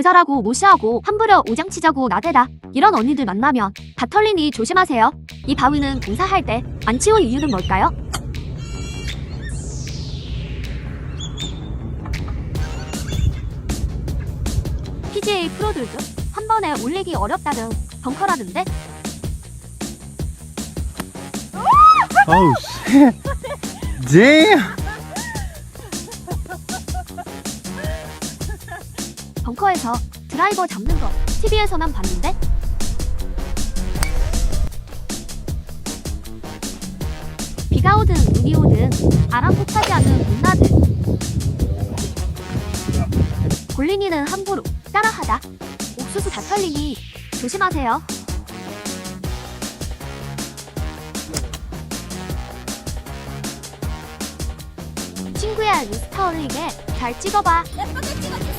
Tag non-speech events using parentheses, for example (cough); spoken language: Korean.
여자라고 무시하고 함부로 오장치자고 나대다. 이런 언니들 만나면 다 털리니 조심하세요. 이 바위는 공사할 때 안 치운 이유는 뭘까요? PGA 프로들도 한 번에 올리기 어렵다는 벙커라던데 Oh (laughs) shit. 벙커에서 드라이버 잡는 거 TV에서만 봤는데? 비가 오든 눈이 오든 아랑곳하지 않은 문나들 골린이는 함부로. 따라하다. 옥수수 다 털리니 조심하세요. 친구야 인스타 올리게 잘 찍어봐. 예쁘게 찍어주세요.